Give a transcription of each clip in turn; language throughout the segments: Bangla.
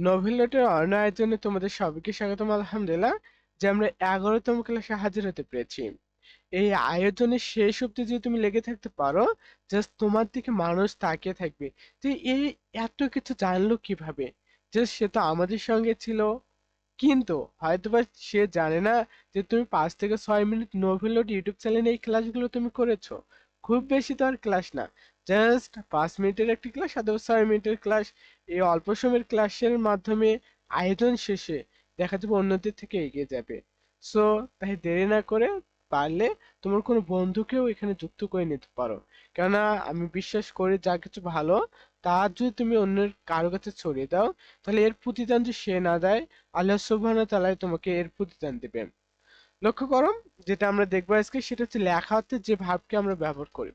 নোভেলটের অন্য আয়োজনে তোমাদের সবাইকে স্বাগতম, আলহামদুলিল্লাহ, যে আমরা এগারোতম ক্লাসে হাজির হতে পেরেছি। এই আয়োজনের শেষ অব্দি যদি তুমি লেগে থাকতে পারো জাস্ট তোমার দিকে মানুষ তাকিয়ে থাকবে যে এই এত কিছু জানলো কীভাবে? জাস্ট সে তো আমাদের সঙ্গে ছিল। কিন্তু হয়তোবা সে জানে না যে, তুমি পাঁচ থেকে ছয় মিনিট নোভেলট ইউটিউব চ্যানেলে এই ক্লাসগুলো তুমি করেছ। খুব বেশি তো আর ক্লাস না। জাস্ট পাঁচ মিনিটের একটি ক্লাস অথবা ছয় মিনিটের ক্লাস এই অল্প সময়ের ক্লাসের মাধ্যমে আয়োজন শেষে দেখা যাবে অন্যদের থেকে এগিয়ে যাবে। সো তাই দেরি না করে পারলে তোমার কোনো বন্ধুকেও এখানে যুক্ত করে নিতে পারো। কেননা আমি বিশ্বাস করি যা কিছু ভালো, তা যদি তুমি অন্যের কারও কাছে ছড়িয়ে দাও, তাহলে এর প্রতিদান যদি সে না দেয়, আল্লাহ সুবহানাহু তাআলাই তোমাকে এর প্রতিদান দেবে। লক্ষ্য করো, যেটা আমরা দেখব আজকে সেটা হচ্ছে লেখা অর্থে যে ভাবকে আমরা ব্যবহার করি।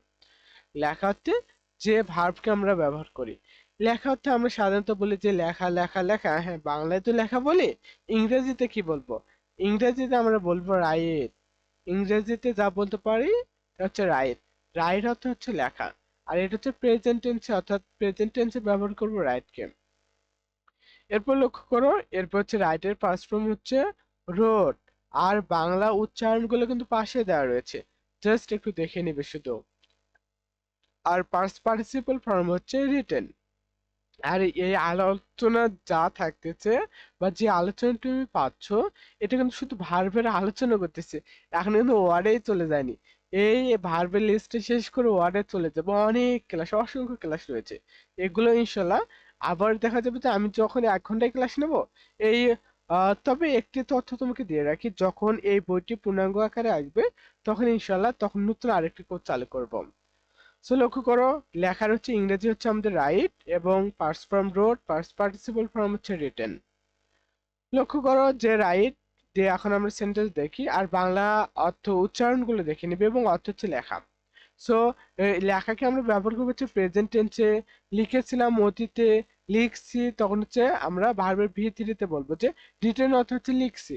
লেখা অর্থে যে ভার্বকে আমরা ব্যবহার করি। লেখা অর্থে আমরা সাধারণত বলি যে লেখা লেখা লেখা। হ্যাঁ বাংলায় তো লেখা বলি, ইংরেজিতে কি বলব? ইংরেজিতে আমরা বলব রাইট। ইংরেজিতে যা বলতে পারি হচ্ছে রাইট। রাইট অর্থ হচ্ছে লেখা। আর এটা হচ্ছে প্রেজেন্ট টেন্সে অর্থাৎ প্রেজেন্ট টেন্সে ব্যবহার করব রাইটকে। এরপর লক্ষ্য করো, এরপর হচ্ছে রাইটের পাস্ট ফর্ম হচ্ছে রোড আর বাংলা উচ্চারণগুলো কিন্তু পাশে দেওয়া রয়েছে। জাস্ট একটু দেখে নিবে শুধু। আর পার্টিসিপল ফর্ম হচ্ছে রিটেন আর এই আলোচনা যা থাকতেছে বা যে আলোচনা তুমি পাচ্ছ, এটা কিন্তু শুধু ভার্বের আলোচনা করতেছে। এখন কিন্তু ওয়ার্ডেই চলে যায়নি। এই ভার্বের লিস্টে শেষ করে ওয়ার্ডে চলে যাবে অনেক ক্লাস অসংখ্য ক্লাস রয়েছে। এগুলো ইনশাল্লাহ আবার দেখা যাবে যে আমি যখন এক ঘন্টায় ক্লাস নেব, এই তবে একটি তথ্য তোমাকে দিয়ে রাখি, যখন এই বইটি পূর্ণাঙ্গ আকারে আসবে, তখন ইনশাল্লাহ তখন নতুন আরেকটি কোর্স চালু করব। সো লক্ষ্য করো, লেখার হচ্ছে ইংরেজি হচ্ছে আমাদের রাইট এবং purse form road purse participle form হচ্ছে রিটেন লক্ষ্য করো যে রাইট দিয়ে এখন আমরা সেন্টেন্স দেখি আর বাংলা অর্থ উচ্চারণগুলো দেখে নিবে এবং অর্থ হচ্ছে লেখা। সো লেখাকে আমরা ব্যবহার করব হচ্ছে প্রেজেন্ট টেন্সে লিখেছিলাম অতীতে, লিখছি, তখন হচ্ছে আমরা ভার্বের ভি বলব যে রিটেন অর্থ হচ্ছে লিখছি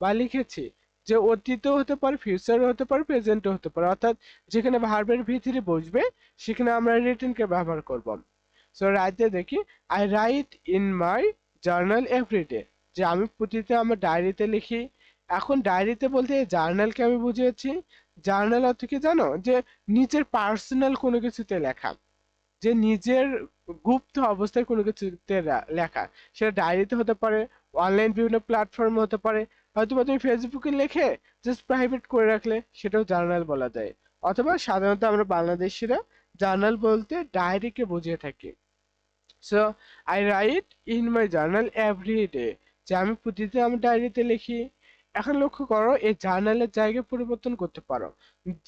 বা লিখেছি। যে অতীতও হতে পারে ফিউচারও হতে পারে প্রেজেন্টও হতে পারে। অর্থাৎ যেখানে ভার্বের ভিতরে বসবে, সেখানে আমরা রিটেনকে ব্যবহার করব। সো রাইটে দেখি I write in my journal every day যে আমি প্রতিদিন আমার ডায়েরিতে লিখি। এখন ডায়েরিতে বলতে জার্নালকে আমি বুঝিয়েছি। জার্নাল অর্থ কি জানো? যে নিজের পার্সোনাল কোনো কিছুতে লেখা। যে নিজের গুপ্ত অবস্থায় কোনো কিছুতে লেখা। সেটা ডায়েরিতে হতে পারে অনলাইন বিভিন্ন প্ল্যাটফর্মে হতে পারে। হয়তো বা তুমি ফেসবুকে লিখে জাস্ট প্রাইভেট করে রাখলে সেটাও জার্নাল বলা যায়। অথবা সাধারণত আমরা বাংলাদেশিরা জার্নাল বলতে ডায়েরিকে বুঝিয়ে থাকি। So I write in my journal every day যে আমি প্রতিদিন আমার ডায়েরিতে লিখি। এখন লক্ষ্য করো, এই জার্নালের জায়গা পরিবর্তন করতে পারো।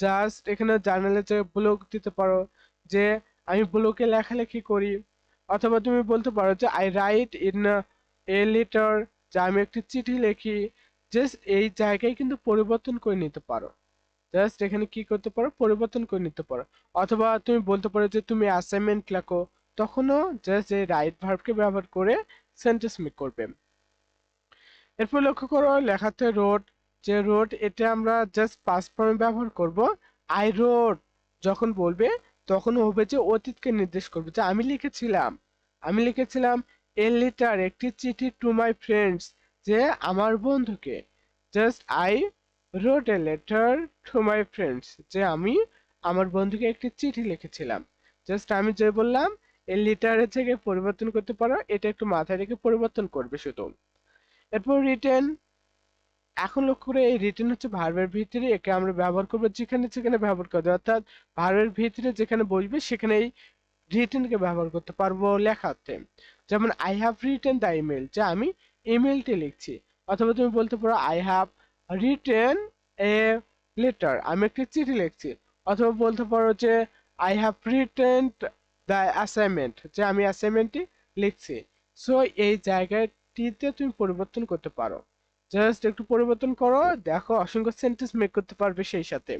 জাস্ট এখানে জার্নালের জায়গায় ব্লগ দিতে পারো। যে আমি ব্লগে লেখালেখি করি। অথবা তুমি বলতে পারো যে I write in a letter যে আমি একটি চিঠি লিখি। জাস্ট এই জায়গায় কিন্তু পরিবর্তন করে নিতে পারো। জাস্ট এখানে কি করতে পারো? পরিবর্তন করে নিতে পারো। অথবা তুমি বলতে পারো যে তুমি অ্যাসাইনমেন্ট লেখো, তখনও জাস্ট এই রাইট ভার্বকে ব্যবহার করে সেন্টেন্স মেক করবে। এরপর লক্ষ্য করো, লেখাতে রোড যে রোড এটা আমরা জাস্ট পাস্ট ফর্মে ব্যবহার করব। আই রোড যখন বলবে, তখন হবে যে অতীতকে নির্দেশ করবে। যে আমি লিখেছিলাম আমি লিখেছিলাম এ লেটার একটি চিঠি টু মাই ফ্রেন্ডস যে আমার বন্ধুকে। Just I wrote a letter to my friends যে আমি আমার বন্ধুকে একটি চিঠি লিখেছিলাম। জাস্ট আমি যে বললাম, এই লেটারের থেকে পরিবর্তন করতে পারো, এটা একটু মাথায় রেখে পরিবর্তন করবে শুধু। এরপর রিটেন এখন লক্ষ্য করে এই রিটেন হচ্ছে ভার্বের ভিতরে, একে আমরা ব্যবহার করব যেখানে যেখানে ব্যবহার করবে অর্থাৎ ভার্বের ভিতরে যেখানে বসবে সেখানে এই রিটেনকে ব্যবহার করতে পারব লেখাতে যেমন I have written the email যে আমি ইমেলটি লিখছি। অথবা তুমি বলতে পারো I have written a letter আমি একটি চিঠি লিখছি। অথবা বলতে পারো যে I have written the assignment যে আমি অ্যাসাইনমেন্টটি লিখছি। সো এই জায়গাটিতে তুমি পরিবর্তন করতে পারো। জাস্ট একটু পরিবর্তন করো, দেখো, অসংখ্য সেন্টেন্স মেক করতে পারবে সেই সাথে।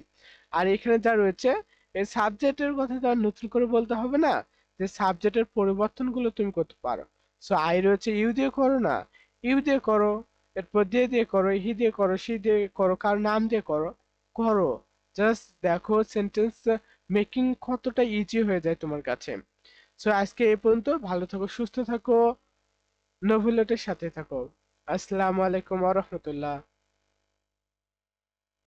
আর এখানে যা রয়েছে, এই সাবজেক্টের কথা তো নতুন করে বলতে হবে না। যে সাবজেক্টের পরিবর্তনগুলো তুমি করতে পারো। সো আই রয়েছে ইউ দিয়ে করো না। ইউ দিয়ে করো, এরপর দিয়ে দিয়ে করো, হি দিয়ে করো, সি দিয়ে করো, কার নাম দিয়ে করো করো। জাস্ট দেখো সেন্টেন্স মেকিং কতটা ইজি হয়ে যায় তোমার কাছে। সো আজকে এ পর্যন্ত ভালো থাকো, সুস্থ থাকো নভুলটের সাথে থাকো। আসসালামু আলাইকুম ওয়া রাহমাতুল্লাহ।